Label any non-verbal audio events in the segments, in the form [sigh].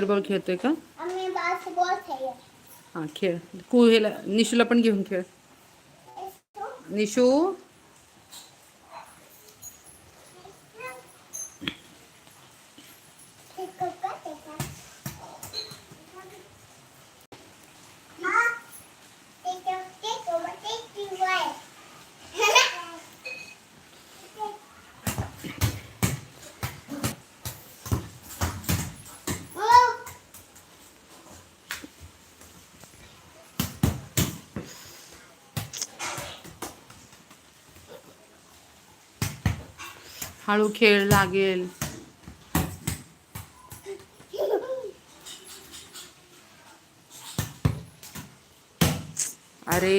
Basketball खेळतोय का? हां खेळ. कुहेला निशूला पण घेऊन खेळ. निशू? हळू खेळ लागेल. अरे.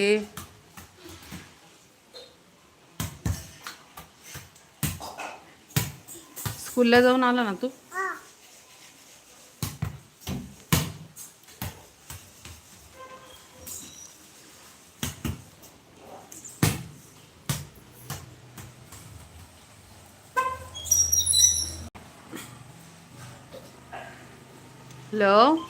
स्कूलला जाऊन आला ना तू? हॅलो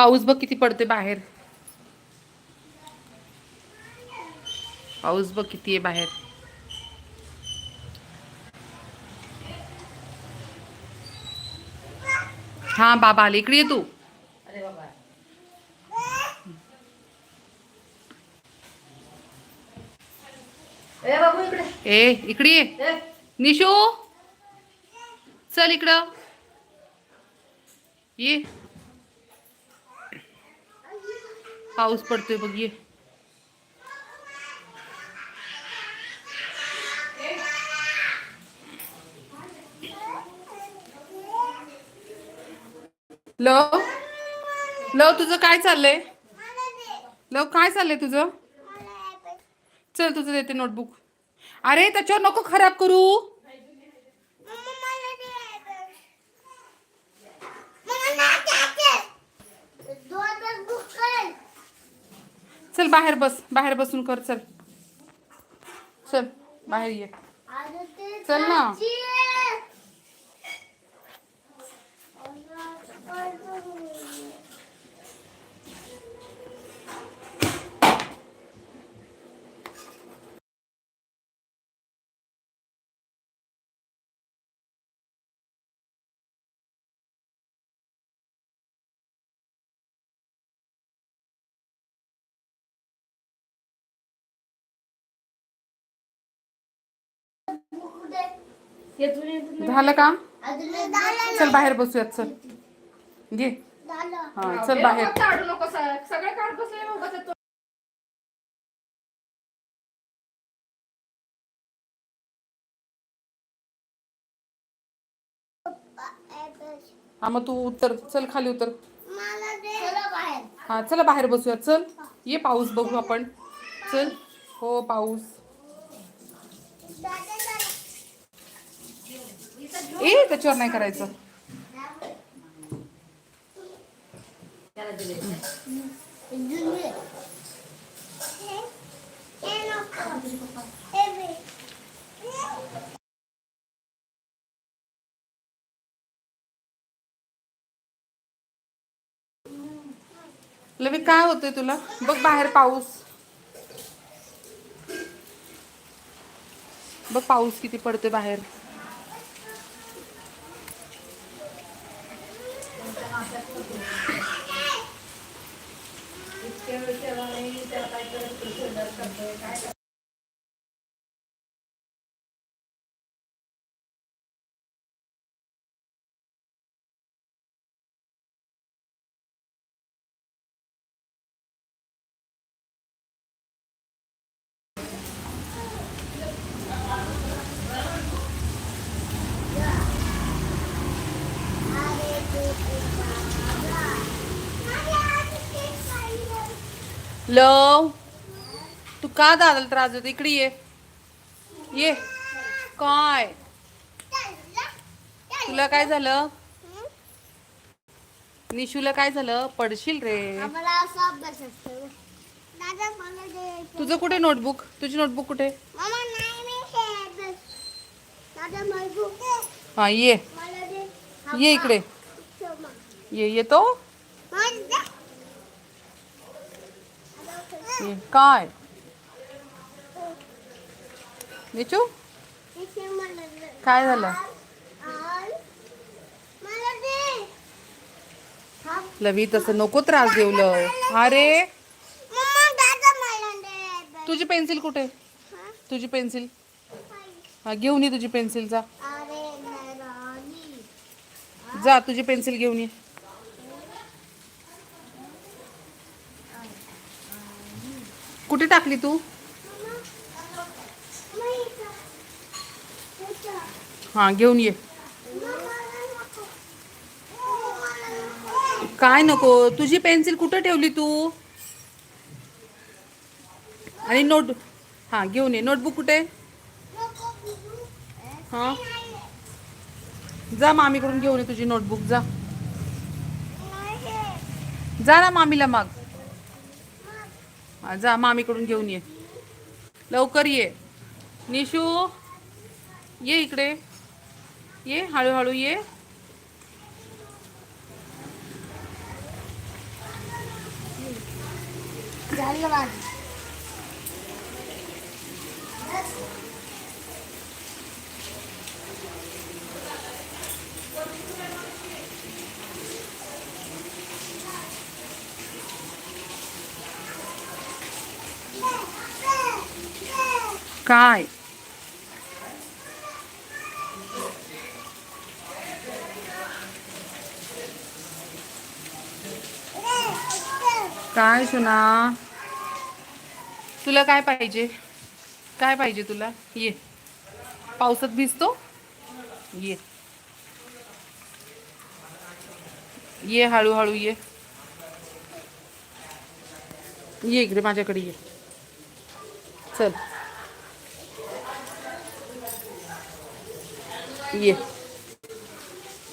पाऊस बघ किती पडते बाहेर. पाऊस बघ किती आहे बाहेर. हा बाबा आले. इकडे ये तू. अरे बाबा. ए इकडे. ये. निशू. चल इकडं. ये. पाऊस पडतोय बघ ये लव लव तुझं काय चाललंय? लव काय चाललंय तुझं? चल, तुझं देते नोटबुक. अरे, त्याच्यावर नको खराब करू. बाहेर बस बाहेर बसून कर चल. चल बाहेर ये. चल ना. झालं का झालं चल बाहेर बसूयात चल. घे. हा चल बाहेर. काढू नको स- सगळे काढ बसले उगाच तू. हा मग तू उतर. चल खाली उतर. मला दे. चला बाहेर. हा चला बाहेर बसूयात. चल. ये पाऊस बघू आपण. चल. हो पाऊस दादा, दादा. ए त्याच्यावर नाही करायचं. लवी काय होतंय तुला? बघ बाहेर पाऊस. बघ पाऊस किती पडतोय बाहेर इतक्या वेळ सेवा नाही त्याला काय करत संडास करतोय काय लव तू का दादाला त्रास देतो? इकडे ये. ये. काय? तुला काय झालं? निशूला काय झालं? पडशील रे. तुझं कुठे नोटबुक? तुझी नोटबुक कुठे? हे ये. ये इकडे. ये येतो. ये काय दे. काय झालं. लवी तसं नको त्रास देऊ लव अरे तुझी पेन्सिल कुठे? तुझी पेन्सिल हा घेऊन ये तुझी पेन्सिल जा. तुझी पेन्सिल घेऊन ये. कुठे टाकली तू? हा घेऊन ये. काय नको तुझी पेन्सिल कुठे ठेवली तू? आणि नोट हा घेऊन ये. नोटबुक कुठे? हा. जा मामीकडून घेऊन ये तुझी नोटबुक जा. जा ना मामीला मग. जा मामीकडून घेऊन ये. लवकर ये. निशू ये इकडे. ये हळूहळू ये. झाली काय काय सुना तुला काय पाहिजे? काय पाहिजे तुला? ये. पावसात भिजतो? ये. ये हळूहळू ये. ये इकडे माझ्याकडे ये. चल. ये।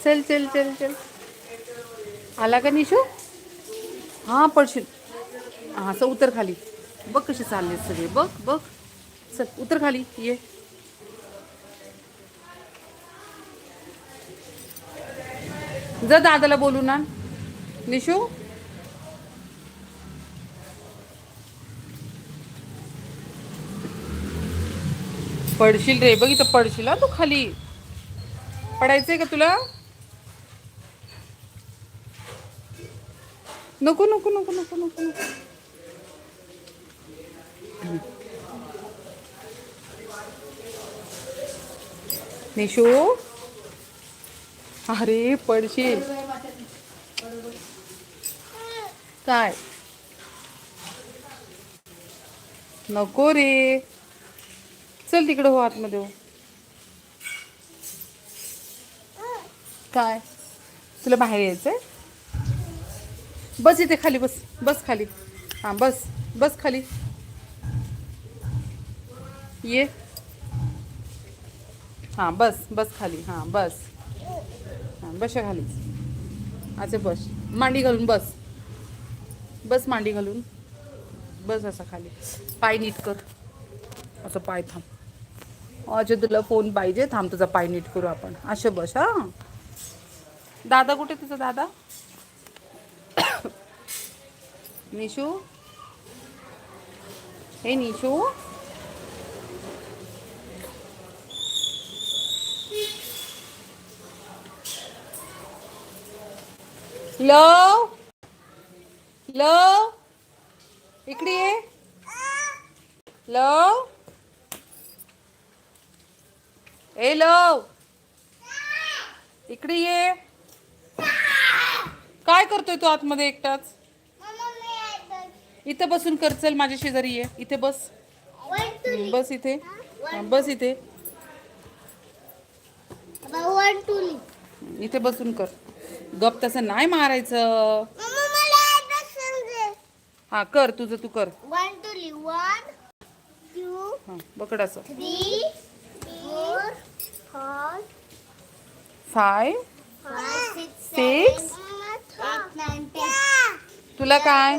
चल चल चल चल। आला का निशू? हा पडशील हां असं उतर खाली. बघ कसे चालले सगळे. बघ बघ. चल उतर खाली. ये. जा दादाला बोलू ना. निशू? पडशील रे. बघ इथं पडशील तू खाली. पडायचंय का तुला? नको नको नको नको नको नको. निशू? अरे पडशील काय? नको रे. चल तिकडं हो आतमध्ये हो. काय? तुला बाहेर यायचंय? बस इथे खाली बस बस खाली. हां बस बस खाली. ये. हां बस बस खाली. हां बस. हां बस खाली. अच्छा बस. मांडी घालून बस. बस मांडी घालून. बस असं खाली. पाय नीट कर. असं पाय थांब. अच्छा तुला फोन पाहिजे. थांब तुझा पाय नीट करू आपण. असं बस हां. दादा कुठे तुझा दादा? निशू? हे निशू? लव लव इकडे ये. लव ए लव इकडे ये. काय करतोय तू आतमध्ये एकटाच. इथं बसून कर चल माझ्या शेजारी ये. इथे बस. बस इथे. बस इथे. इथे बसून कर. गप तसं नाही मारायचं. हा कर तुझं तू कर. हा असं. five, फाय five, तुला काय?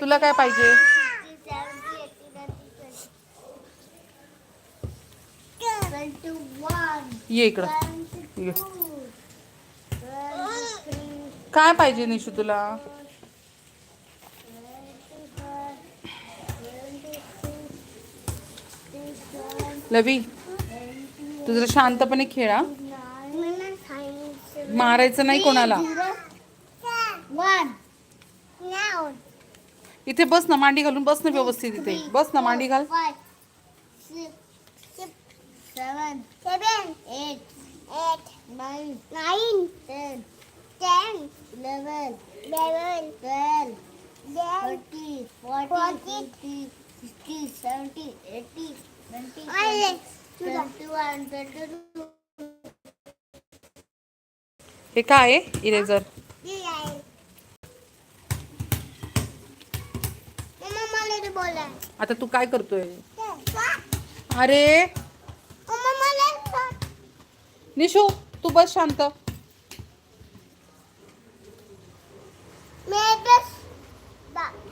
तुला काय पाहिजे? ये इकड. काय पाहिजे निशू तुला? लवी तू जरा शांतपणे खेळा मारायचं नाही कोणाला. इथे बस ना मांडी घालून बस ना व्यवस्थित इथे. बस ना मांडी घाल. हे काय इरेजर आता तू काय करतोय? अरे! निशू तू बस शांत.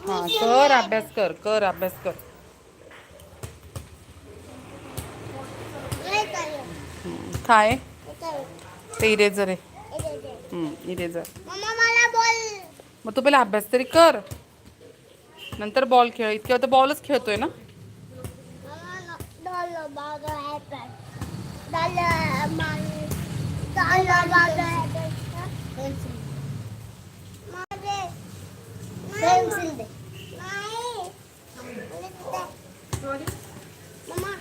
हा कर अभ्यास कर कर अभ्यास कर. काय? ते इरेझर आहे. इरेझर मम्मा मला बोल. मग तू पहिला अभ्यास तरी कर. नंतर बॉल खेळ. इतक्या तर बॉलच खेळतोय ना? बागा मम्मा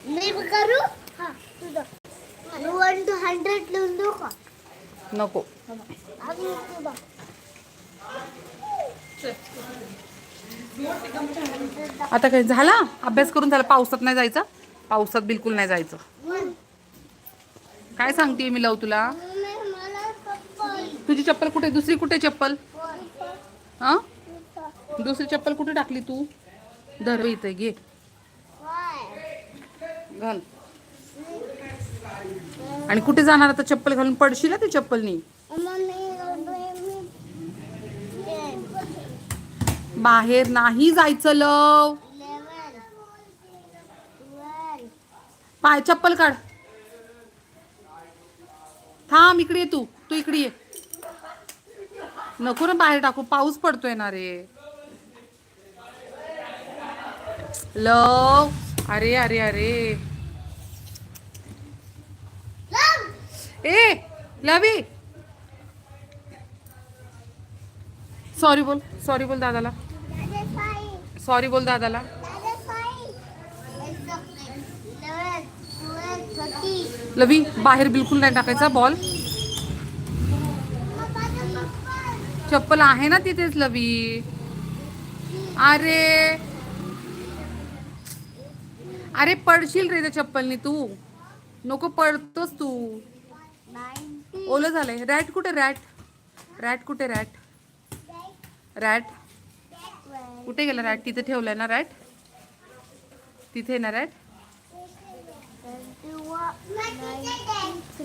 मी करू हा तुझं वन टू हंड्रेड लिहून देऊ का नको. आता काय झाला? अभ्यास करून झाला पावसात नाही जायचं. पावसात बिलकुल नाही जायचं. काय सांगते मी लव तुला? तुझी चप्पल कुठे? दुसरी कुठे चप्पल? हा? दुसरी चप्पल कुठे टाकली तू? धर इथे घे. घाल. आणि कुठे जाणार आता चप्पल घालून? पडशील ना चप्पलनी? बाहेर नाही जायचं लव. पाय चप्पल काढ. थांब इकडे ये तू. तू इकडे ये. नको ना बाहेर टाकू. पाऊस पडतोय ना रे. लव. अरे अरे अरे. ए लवी. सॉरी बोल सॉरी बोल दादाला. सॉरी बोल दादाला. लवी बाहेर बिलकुल नाही टाकायचा बॉल. चप्पल आहे ना तिथेच लवी. अरे. अरे पडशील रे त्या चप्पलनी तू. नको पडतोस तू. ओलं झालंय. रॅट कुठे? रॅट रॅट कुठे? रॅट रॅट कुठे गेला रॅट तिथे ठेवलाय ना रॅट तिथे ना रॅट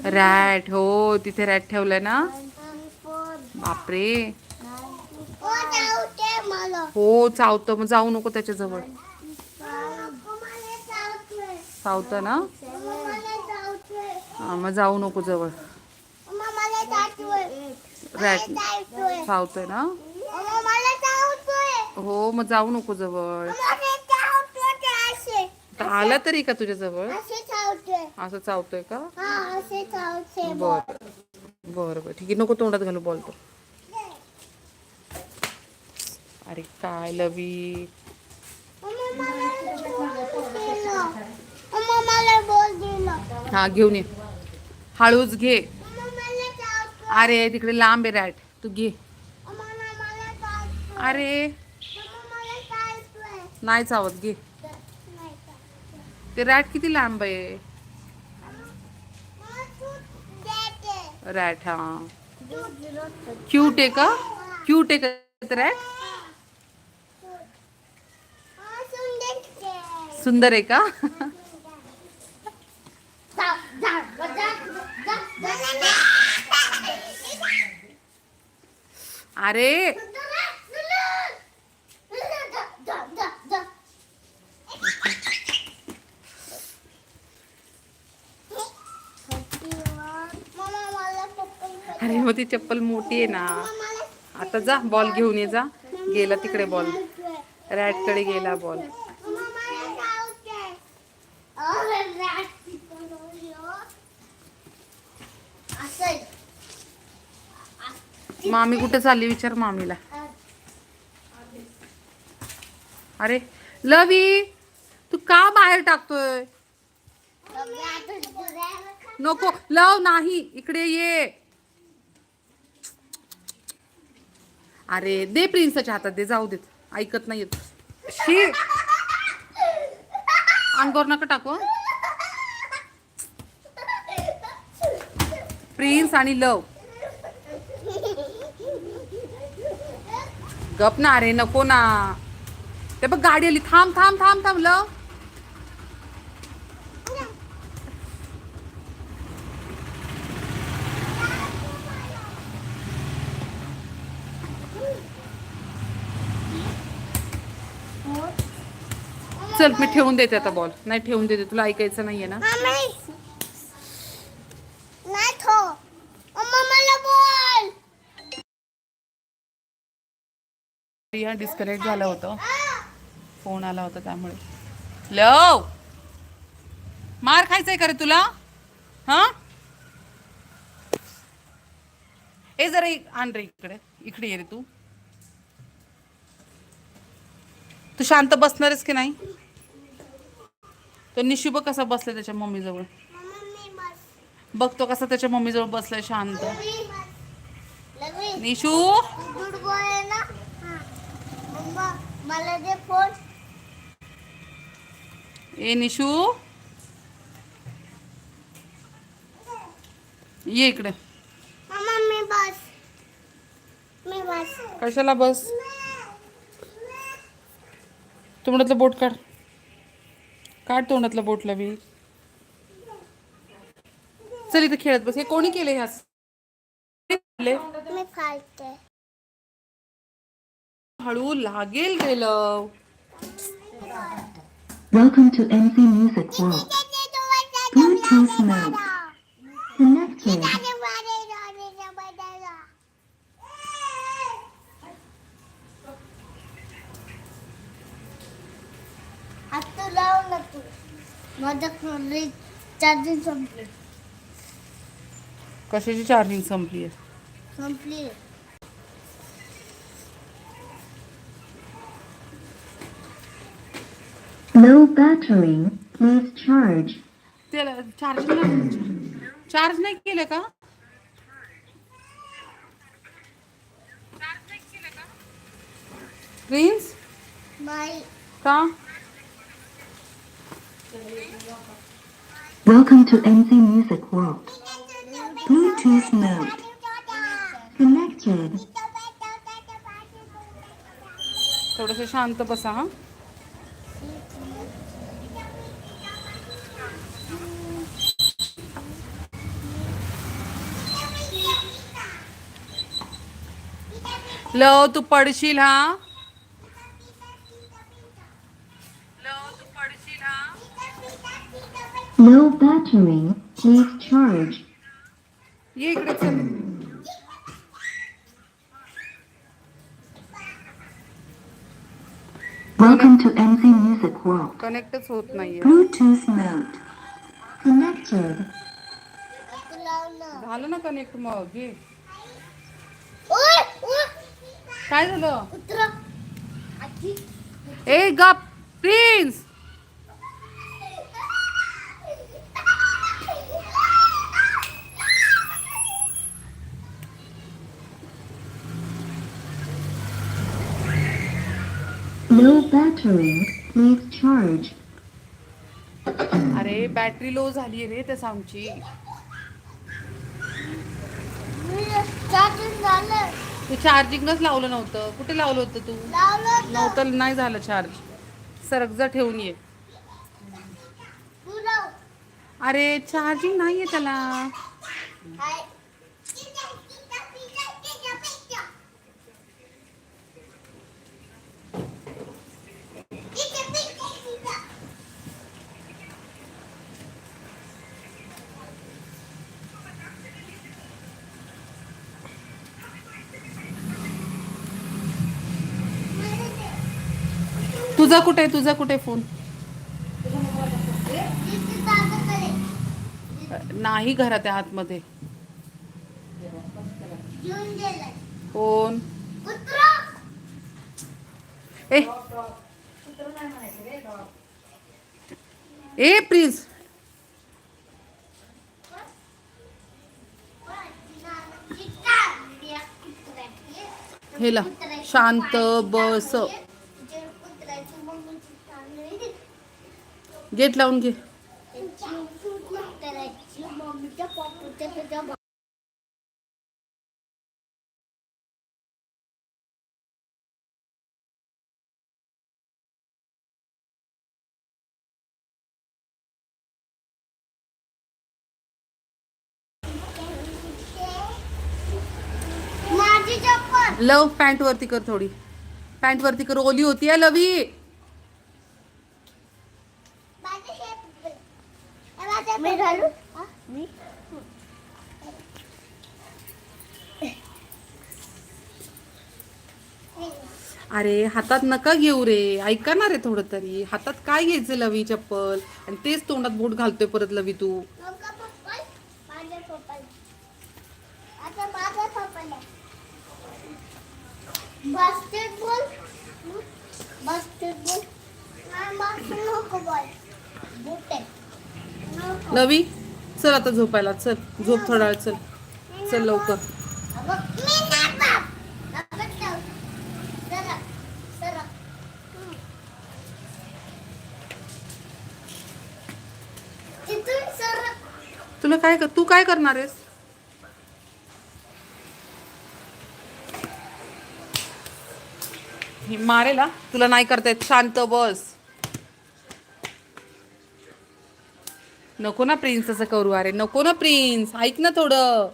रॅट हो तिथे रॅट ठेवलाय ना. बापरे. मला. हो चावतं. मग जाऊ नको त्याच्याजवळ. चावतं ना? हा मग जाऊ नको जवळ. रॅट चावतंय ना? हो मग जाऊ नको जवळ. आला तरी का तुझ्या जवळ? चावते असं चावतोय का? बर बर बर. ठीक आहे नको तोंडात घालू बोलतो अरे काय लवी? हा घेऊन ये. हळूच घे. अरे तिकडे लांब आहे रॅट. तू घे. अरे. नाही चावत घे. ते रॅट किती लांब आहे. रॅट हा. क्यूट आहे का? क्यूट आहे का रॅट. सुंदर आहे. का जा, जा, जा, जा, जा, जा. अरे. अरे मग ती चप्पल मोठी आहे ना. आता जा बॉल घेऊन ये जा. गेला तिकडे बॉल रॅटकडे गेला बॉल मामी कुठे चालली विचार मामीला. अरे लवी तू का बाहेर टाकतोय? नको लव नाही इकडे ये. अरे दे प्रिन्सच्या हातात दे जाऊ देत. ऐकत नाही येत. शी. अंगावर नका टाकू प्रिन्स आणि लव. गप ना अरे नको ना. ते बघ गाडी आली. थांब थांब थांब थांब चल मी ठेवून देते आता बॉल नाही ठेवून देते. तुला ऐकायचं नाहीये ना नाही थो मम्मा मला बोल हा डिस्कनेक्ट झालं होतं फोन आला होता त्यामुळे लव मार खायचंय का रे तुला हा ए जरा आण रे इकडे इकडे ये रे तू तू शांत बसणारच की नाही तो निशू बघ कसा बसलाय त्याच्या मम्मी जवळ बघतो कसा त्याच्या मम्मी जवळ बसलाय शांत निशू गुड बॉय आहे ना मम्मा मला दे फोन. ए निशू. ये इकडे. मम्मा मी बस. मी बस. कशाला बस? तोंडातलं बोट काढ. काढ तोंडातलं बोट लवी. चल इथे खेळत बस. हे कोणी केले ह्या मी फालते हळू लागेल गेलं Welcome to NC Music World. Bluetooth mode. Connected. आता लाव ना तू माझं चार्जिंग संपली कशाची चार्जिंग संपली आहे संपली Low battery. Please charge. त्याला चार्ज चार्ज नाही केलं का प्रिन्स बाई का Welcome to NC Music World. Bluetooth mode. Connected. थोडस शांत बसा हा लव तू पडशील हा लव तू पडशील हा Low battery. Please charge. ये इकडे चल Welcome to NC Music World. कनेक्टच होत नाहीये Bluetooth mode. Connected. लाव ना झालं ना कनेक्ट मग घे ओय ओय काय झालं? ए गप प्रिन्स. अरे बॅटरी लो झाली रे त्या झालं तू चार्जिंगच लावलं नव्हतं. कुठे लावलं होतं तू. नव्हतं नाही झालं चार्ज सरक जा ठेवून ये. अरे चार्जिंग नाहीये त्याला. तुझा कुठे तुझा कुठे फोन? नाही घरात आहे आतमध्ये. Phone A. ए प्लीज हेला शांत बस. गेट लावून घे. लव पॅन्ट वरती कर थोडी. पॅन्ट वरती कर. ओली होती लवी मी घालू? मी? अरे हातात नका घेऊ रे. ऐका ना रे थोडं तरी. हातात काय घ्यायचं लवी चप्पल? आणि तेच तोंडात बोट घालतोय परत लवी तू. बास्केटबॉल बास्केटबॉल नवी? चल आता झोपायला चल. झोप थोडा चल. चल लवकर. तुला काय कर तू काय करणार आहेस? मारेला तुला नाही करता येत. शांत बस. नको ना प्रिन्स असं करू अरे नको ना प्रिन्स ऐक ना थोडं.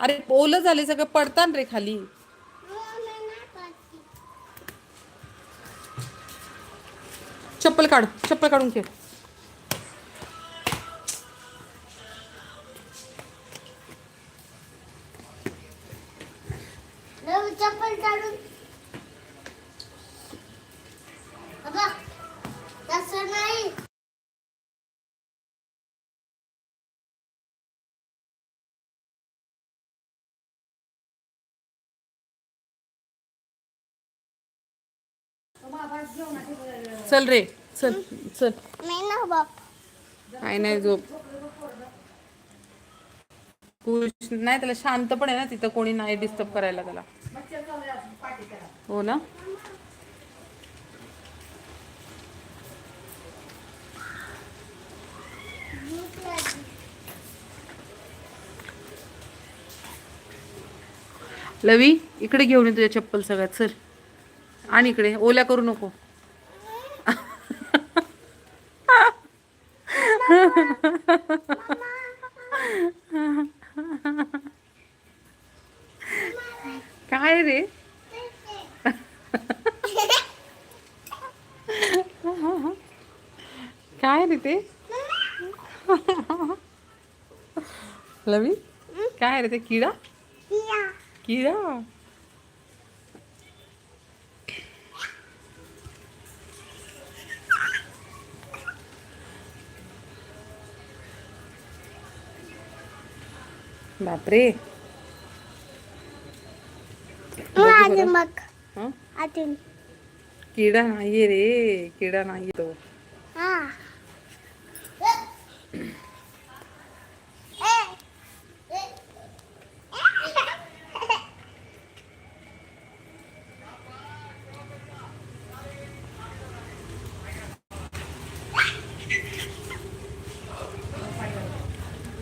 अरे ओलं झाले सगळं पडतान रे खाली. चप्पल काढ चप्पल काढून खेळ. चल रे चल चल. काय नाही झोप. खुश नाही त्याला शांत पण आहे ना तिथं कोणी नाही डिस्टर्ब करायला त्याला. हो ना? लवी इकडे घेऊन ये तुझ्या चप्पल सगळ्यात चल. आणि इकडे ओल्या करू नको. [laughs] काय रे? [laughs] काय रे ते? [laughs] लवी? काय रे ते किडा. किडा? बापरे. मग हं? आतून किडा नाहीये रे किडा नाही तो. हा.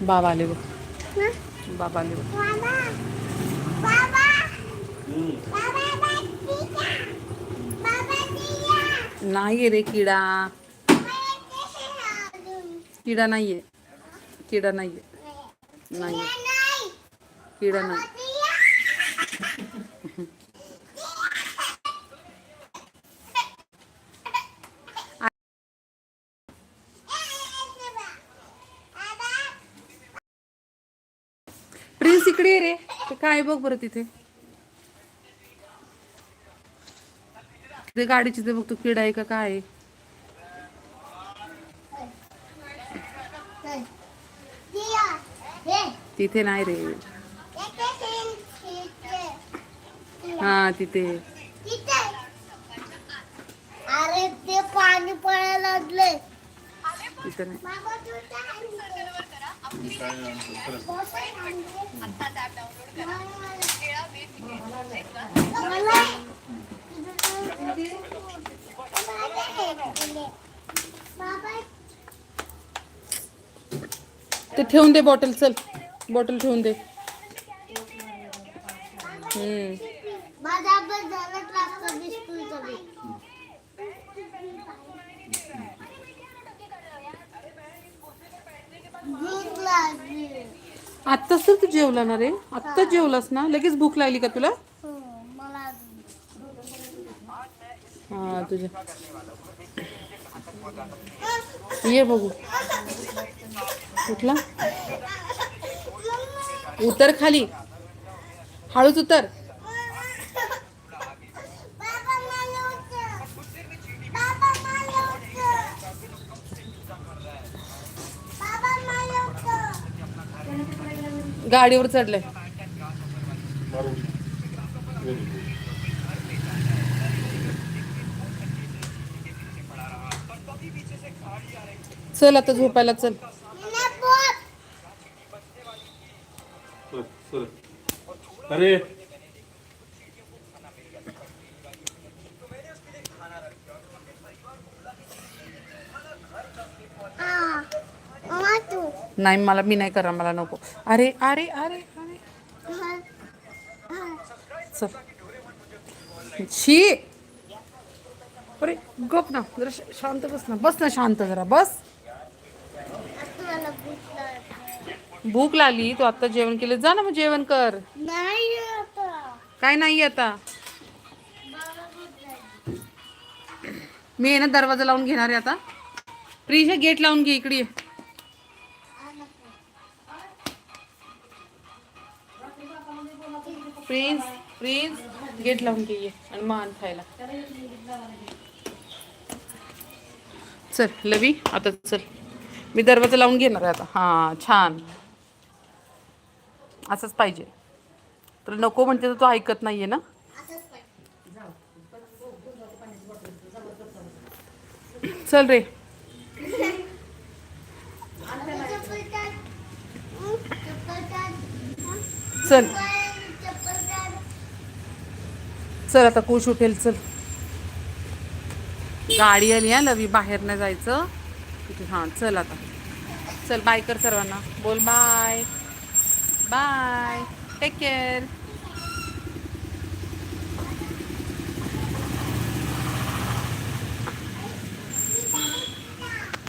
बाबा आले बघ. बाबा आले बघ बाबा बाबा बाबा बाबा दिया नाहीये रे किडा किडा नाहीये किडा नाहीये नाहीये किडा नाही प्रिन्स इकडे ये रे ते काय बघ बरं तिथे? ते गाडीची ते बघ तू किडा आहे का काय तिथे नाही रे. हा तिथे. अरे ते पाणी पडायला लागले तिथे नाही. तू ते ठेवून दे बॉटल चल. बॉटल ठेवून दे. हम्म. आत्ताच तर तू जेवला ना रे? आत्ताच जेवलास ना? लगेच भूक लागली का तुला? हा तुझ्या ये बघू. कुठला? उतर खाली. हळूच उतर. गाडीवर चढलंय चल आता झोपायला चल. अरे हा. मम्मा तू. नाही मला मी नाही करा मला नको. अरे अरे अरे अरे. चल. शी! अरे गप ना जरा शांत बस ना. बस ना शांत जरा बस. भूक लागली. तू आता जेवण केलं. जा ना मग जेवण कर. नाही काय नाही आता. मी आहे ना दरवाजा लावून घेणार आहे आता. प्रिशा गेट लावून घे इकडे. प्रिन्स प्रिन्स गेट लावून घे आणि मान खायला चल लवी आता चल. मी दरवाजा लावून घेणार आहे आता. हां छान. असंच पाहिजे. तर नको म्हणते तर तो ऐकत नाहीये ना? चल रे. चल. चल आता कोश उठेल चल. गाडी आली आहे लवी बाहेर नाही जायचं हां चल आता. चल बाय कर सर्वांना. बोल बाय. बाय. Take care